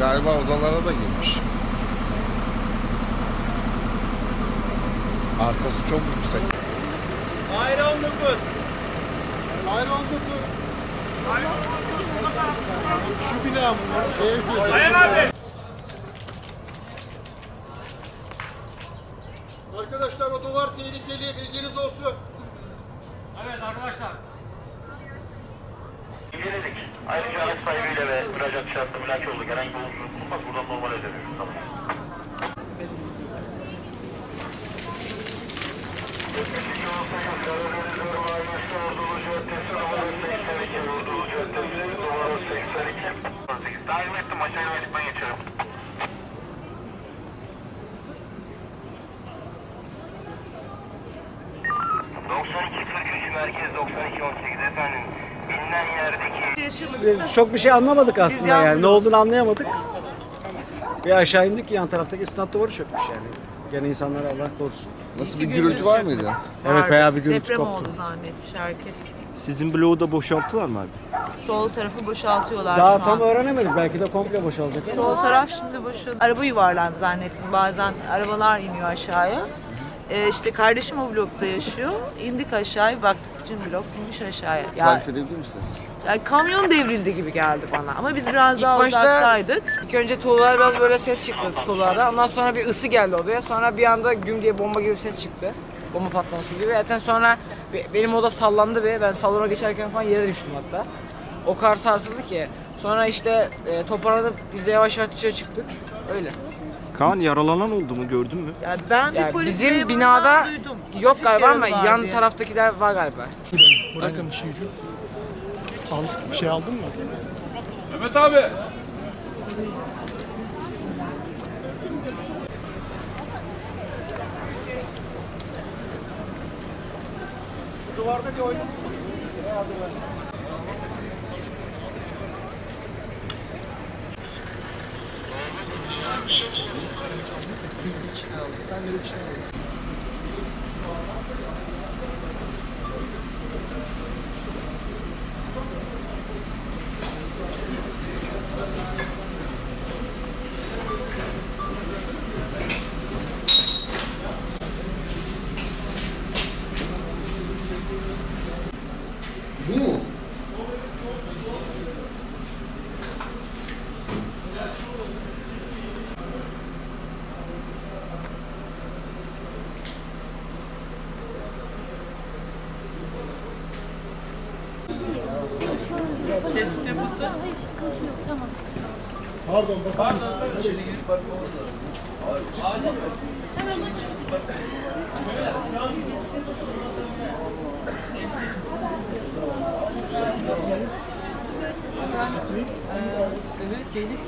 Galiba odalara da girmiş. Arkası çok yüksek. Daire 19. Hayır oldu Şu bina mı? Şey, Ayhan abi. Arkadaşlar o duvar tehlikeli bilginiz olsun. Evet arkadaşlar. Ayrıca araç sahibiyle ve müracaat şartlı mülaki olduk. Herhangi bir olumsuzluk bulunmaz. Buradan normal ödemiyoruz. Tamam. Dahil ettim. Aşağıya ben geçiyorum. merkez 9218 efendim. Bilinen yerdeki Çok bir şey anlamadık aslında yani. Ne olduğunu anlayamadık. Bir aşağı indik yan taraftaki istinat duvarı çökmüş yani. Gene insanlar Allah korusun. Nasıl bir gürültü var mıydı? Evet bayağı bir gürültü Deprem koptu. oldu zannetmiş herkes. Sizin bloğu da boşalttılar mı abi? Sol tarafı boşaltıyorlar Daha şu tam an. öğrenemedik. Belki de komple boşalacak. Sol taraf şimdi boşalıyor. Araba yuvarlandı zannettim. Bazen arabalar iniyor aşağıya. Ee, işte kardeşim o blokta yaşıyor. İndik aşağıya baktık bütün blok inmiş aşağıya. Ya, Tarif edebilir misiniz? ya kamyon devrildi gibi geldi bana. Ama biz biraz daha başta- uzaktaydık. İlk önce tuğlalar biraz böyle ses çıktı tuğlalarda. Ondan sonra bir ısı geldi odaya. Sonra bir anda güm diye bomba gibi bir ses çıktı. Bomba patlaması gibi. Zaten sonra be- benim oda sallandı ve ben salona geçerken falan yere düştüm hatta. O kadar sarsıldı ki. Sonra işte e, toparlanıp biz de yavaş yavaş dışarı çıktık. Öyle. Kaan yaralanan oldu mu gördün mü? Ya ben bir Yani polis bizim memurundan binada duydum. yok Trafik galiba ama yaralı var yan diye. taraftakiler var galiba. Bırakın gücü. Al, bir şey aldın mı? Mehmet abi. Duvarda bir oyun. Bu. Tespit yapısı. Hayır sıkıntı yok tamam. Pardon bakar? Pardon. İçeri girip bakmamız lazım. Acil mi? Hemen çıkıp. Şu an Efendim, evet, gelip